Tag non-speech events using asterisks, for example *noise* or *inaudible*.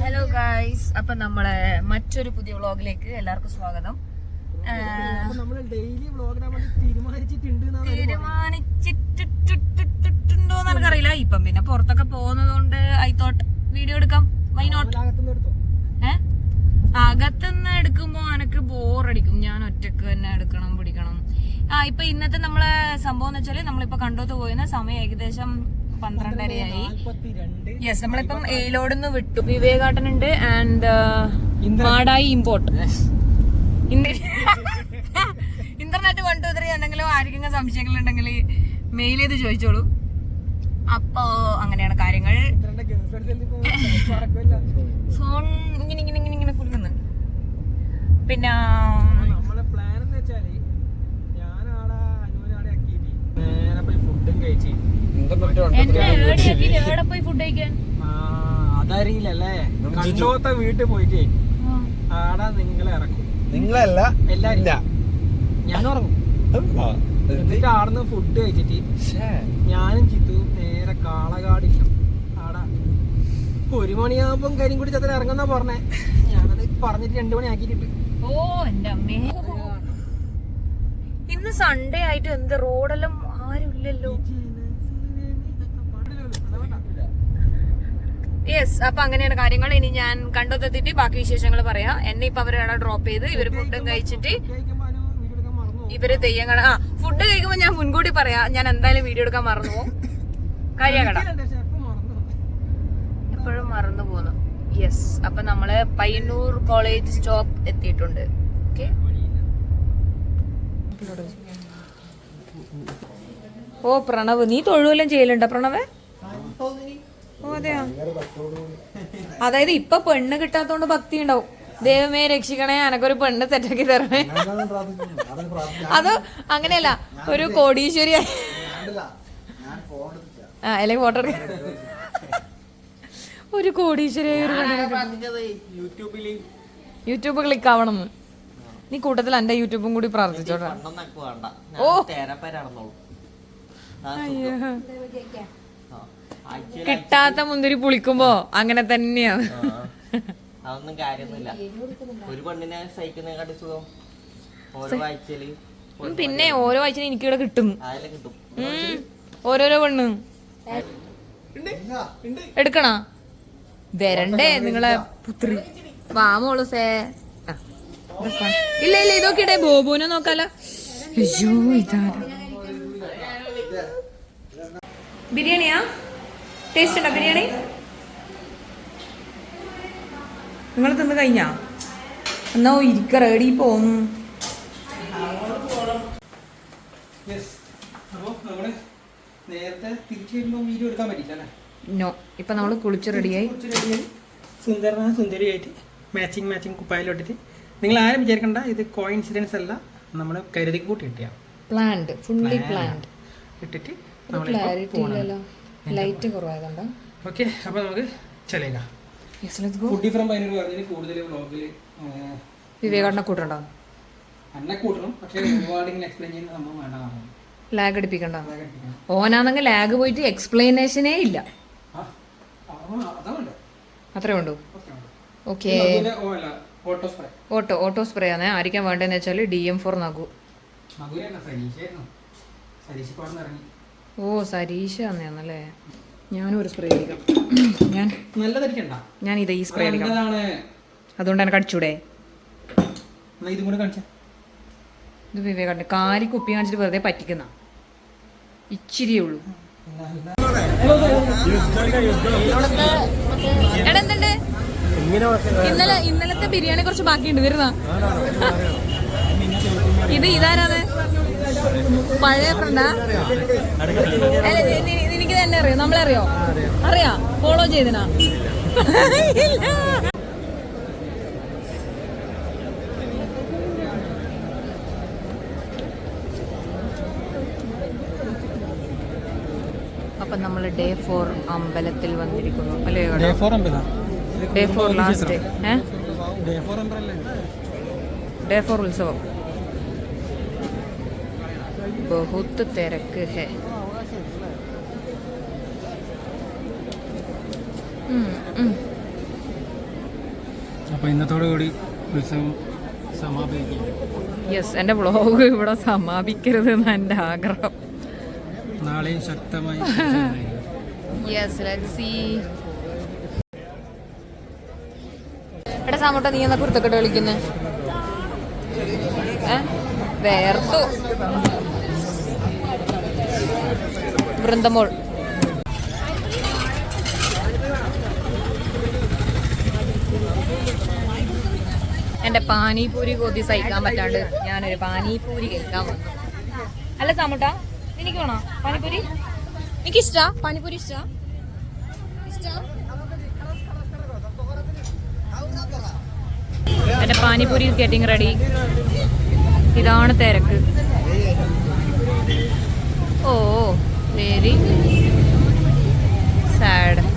Hello guys അപ്പൊ നമ്മളെ മറ്റൊരു പുതിയ വ്ളോഗിലേക്ക് എല്ലാവർക്കും സ്വാഗതം. തീരുമാനിച്ചിട്ടുണ്ട് എനിക്കറിയില്ല. ഇപ്പം പിന്നെ പുറത്തൊക്കെ പോകുന്നത് കൊണ്ട് ഐ തോട്ട് വീഡിയോ എടുക്കാം വൈ നോട്ട് അകത്തുനിന്ന് എടുക്കുമ്പോ എനക്ക് ബോറടിക്കും ഞാൻ ഒറ്റയ്ക്ക് തന്നെ എടുക്കണം പിടിക്കണം. ആ ഇപ്പൊ ഇന്നത്തെ നമ്മളെ സംഭവം എന്ന് വെച്ചാൽ നമ്മളിപ്പോ കണ്ടോത്ത് പോയിരുന്ന സമയം ഏകദേശം പന്ത്രണ്ടരയായി. യെസ് നമ്മളിപ്പം എയിലോടുന്ന് വിട്ടു. വിവേകാട്ടനുണ്ട് and Indran. Madayi import internet one two three എന്തെങ്കിലും ആർക്കെങ്കിലും സംശയങ്ങളുണ്ടെങ്കിൽ മെയിൽ ചെയ്ത് ചോദിച്ചോളൂ. അപ്പോ അങ്ങനെയാണ് കാര്യങ്ങൾ. ഫോൺ ഇങ്ങനെ ഇങ്ങനെ ഇങ്ങനെ ഇങ്ങനെ കുലുങ്ങുന്നു. പിന്നെ ഫുഡും കഴിച്ച്. അതറിയില്ലല്ലേ? കണ്ടോത്ത വീട്ടിൽ പോയിട്ട്. ആടാ നിങ്ങളെ ഇറക്കും. നിങ്ങളല്ല എല്ലാരും. ഇല്ല. ഞാൻ ഉറങ്ങും. എന്നിട്ട് ആടുന്ന് ഫുഡ് കഴിച്ചിട്ട് ഞാനും ചിത്തു നേരെ കാളകാടില്ല ആടാ ഒരു മണിയാകുമ്പം കരിയും കൂടി ചത്തര ഇറങ്ങുന്ന പറഞ്ഞേ. ഞാനത് പറഞ്ഞിട്ട് രണ്ടു മണി ആക്കിയിട്ടുണ്ട് ഓ എന്റെ അമ്മേ. ഇന്ന് സൺഡേ ആയിട്ട് എന്ത്? റോഡെല്ലാം ആരുമില്ലല്ലോ. യെസ് അപ്പൊ അങ്ങനെയാണ് കാര്യങ്ങൾ. ഇനി ഞാൻ കണ്ടെത്തിയിട്ട് ബാക്കി വിശേഷങ്ങൾ പറയാം. എന്നെ ഇപ്പൊ അവരവിടെ ഡ്രോപ്പ് ചെയ്ത് ഇവർ ഫുഡും കഴിച്ചിട്ട്. ഇവർ തെയ്യങ്ങൾ ആ ഫുഡ് കഴിക്കുമ്പോൾ ഞാൻ മുൻകൂട്ടി പറയാം. ഞാൻ എന്തായാലും വീഡിയോ എടുക്കാൻ മറന്നു പോകും കാര്യകട. എപ്പോഴും മറന്നു പോകുന്നു യെസ് അപ്പൊ നമ്മൾ പയ്യന്നൂർ കോളേജ് സ്റ്റോപ്പ് എത്തിയിട്ടുണ്ട്. ഓക്കെ ഓ പ്രണവ് നീ തൊഴുവെല്ലാം ചെയ്യലുണ്ടോ പ്രണവ്? ഓ അതെയോ? അതായത് ഇപ്പൊ പെണ്ണ് കിട്ടാത്തോണ്ട് ഭക്തി ഉണ്ടാവും. ദൈവമേ രക്ഷിക്കണേ അനക്കൊരു പെണ്ണ് സെറ്റാക്കി തരണേ. അത് അങ്ങനെയല്ല ഒരു കോടീശ്വരി ആ അല്ലെങ്കിൽ ഫോട്ടോ എടുക്ക. ഒരു കോടീശ്വരിയായ ഒരു യൂട്യൂബ് ക്ലിക്ക് ആവണം. നീ കൂട്ടത്തിൽ എന്റെ യൂട്യൂബും കൂടി പ്രാർത്ഥിച്ചോട്ടെ. ഓ. അയ്യോ. കിട്ടാത്ത മുന്തിരി പുളിക്കുമ്പോ അങ്ങനെ തന്നെയാണ്. അതൊന്നും കാര്യമൊന്നുമില്ല. ഒരു പെണ്ണിനെ സഹിക്കുന്നതിനെക്കാട്ടി സുഖം. ഓരോ ആഴ്ചയിൽ പിന്നെ ഓരോ ആഴ്ച എനിക്ക് ഇവിടെ കിട്ടും. ഓരോരോ പെണ്ണ്. എടുക്കണ? വരണ്ടേ നിങ്ങളെ പുത്രി. വാമോളു സേ. ഇല്ല ഇല്ല ഇതൊക്കെ ബോബുവിനെ ബോബുനെ നോക്കാലോ. അയ്യോ ഇതാരാ? ബിരിയാണിയാ? ടേസ്റ്റ് ഉണ്ടോ ബിരിയാണി? നിങ്ങൾ തിന്ന് കഴിഞ്ഞാ? എന്നാ ഇരിക്ക റെഡി പോന്നു നേരത്തെ തിരിച്ചു വീഡിയോ എടുക്കാൻ പറ്റില്ല അല്ലേ? നോ ഇപ്പൊ നമ്മൾ കുളിച്ച് റെഡിയായി. സുന്ദരന സുന്ദരിയായിട്ട് മാച്ചിങ് മാച്ചിങ് കുപ്പായിലോട്ടിട്ട് നിങ്ങൾ ആരും വിചാരിക്കണ്ട ഇത് കോയിൻസിഡൻസ് അല്ല. നമ്മൾ കരുതി കൂട്ടി ഫുള്ളി പ്ലാന്റ് ഇട്ടിട്ട് ഇല്ലല്ലോ. ലൈറ്റ് കുറവായതുകൊണ്ട്. ഓക്കെ അപ്പോൾ നമുക്ക് ചെലേക്കാം yes let's go foodie from പതിനൊരു പറഞ്ഞതിന് കൂടുതൽ വ്ളോഗിൽ വിവേകണ്ണ കൂട്ടണ്ടോ അന്നെ കൂട്ടണം പക്ഷേ ഒരുപാട് ഇങ്ങനെ എക്സ്പ്ലെയിൻ ചെയ്യുന്ന സംഭവം വേണ്ട ലാഗ് അടിപ്പിക്കണ്ട? ഓനാണെങ്കിൽ ലാഗ് പോയിട്ട് എക്സ്പ്ലനേഷനേ ഇല്ല. അത്രേ ഉണ്ടോ ഓക്കെ ഓ അല്ല ഓട്ടോ ഓട്ടോ സ്പ്രേ ആണ് ആയിരിക്കാൻ വേണ്ടതെന്ന് വെച്ചാൽ ഡി എം ഫോർ നഗു സരീഷ് പാടുന്ന ഇറങ്ങി. ഓ സരീഷ തന്നെയാണല്ലേ ഞാനും ഒരു സ്പ്രേ അടിക്കാം. *clears throat* ഞാൻ നല്ലതായിരിക്കണ്ട ഞാൻ ഇത് ഈ സ്പ്രേ അടിക്കാം. അതുകൊണ്ട് എനിക്ക് അടിച്ചൂടെ എന്നാ ഇതും കൂടെ കാണിച്ചാ. ഇത് കാരി കുപ്പി കാണിച്ചിട്ട് വെറുതെ പറ്റിക്കുന്ന. ഇച്ചിരിയേ ഉള്ളൂ ഇന്നലെ ഇന്നലത്തെ ബിരിയാണി കുറച്ച് ബാക്കിയുണ്ട് വരുന്ന? ഇത് ഇതാരാത് പഴയ ഫ്രണ്ടാ അല്ല നിനക്ക് തന്നെ അറിയോ? നമ്മളറിയോ? അറിയാ? ഫോളോ ചെയ്തിനാ. അപ്പൊ നമ്മൾ ഡേ ഫോർ അമ്പലത്തിൽ വന്നിരിക്കുന്നു. അല്ലേ ഡേ ഫോർ അമ്പല. Day four last day four ഉത്സവം. ബഹുത്ത് തിരക്ക് ഹെ. അപ്പോൾ ഇന്നത്തോടു കൂടി ഉത്സവം സമാപിക്കും. യെസ് എന്റെ വ്ളോഗ് ഇവിടെ സമാപിക്കരുത് എന്നാണ് എന്റെ ആഗ്രഹം. നാളെയും ശക്തമായി യെസ് ലെറ്റ് സീ എടാ സാമോട്ട നീ എന്നാ കുരുത്തക്കെട്ട് കളിക്കുന്നേ? ഏ? വേർത്തു. വൃന്ദമോൾ. എന്റെ പാനിപൂരി കൊതി സഹിക്കാൻ പറ്റാണ്ട് ഞാനൊരു പാനിപൂരി കഴിക്കാൻ വന്നു. അല്ല സാമുട്ട എനിക്ക് വേണോ? പാനിപൂരി? എനിക്ക് ഇഷ്ടാ പാനിപൂരി ഇഷ്ടാ. ഇഷ്ടാ? എന്റെ പാനിപൂരി ഇസ് ഗെറ്റിംഗ് റെഡി ഇതാണ് തിരക്ക്. ഓ. wearing sad